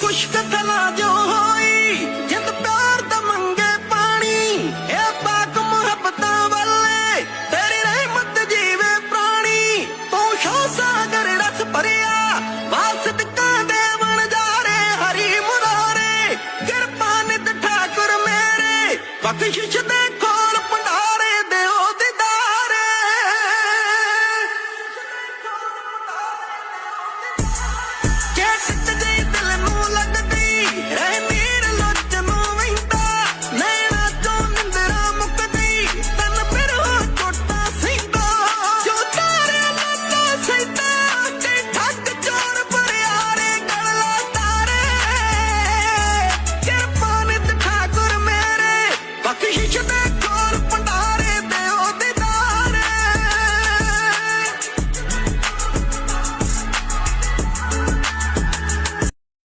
ਕੁਛ ਕਤਲਾ ਜੋ ਹੋਈ, ਜਿੰਦ ਜੀਵੇ ਪ੍ਰਾਣੀ। ਤੂੰ ਸ਼ੋ ਸਾਗਰ ਰਸ ਭਰਿਆ ਵਾਸਦਕਾਂ ਦੇ ਵਣ ਜਾਰੇ, ਹਰੀ ਮੁਰਾਰੇ। ਕਿਰਪਾ ਨਿਤ ਠਾਕੁਰ ਮੇਰੇ, ਬਖਸ਼ਿਸ਼ ਦੇ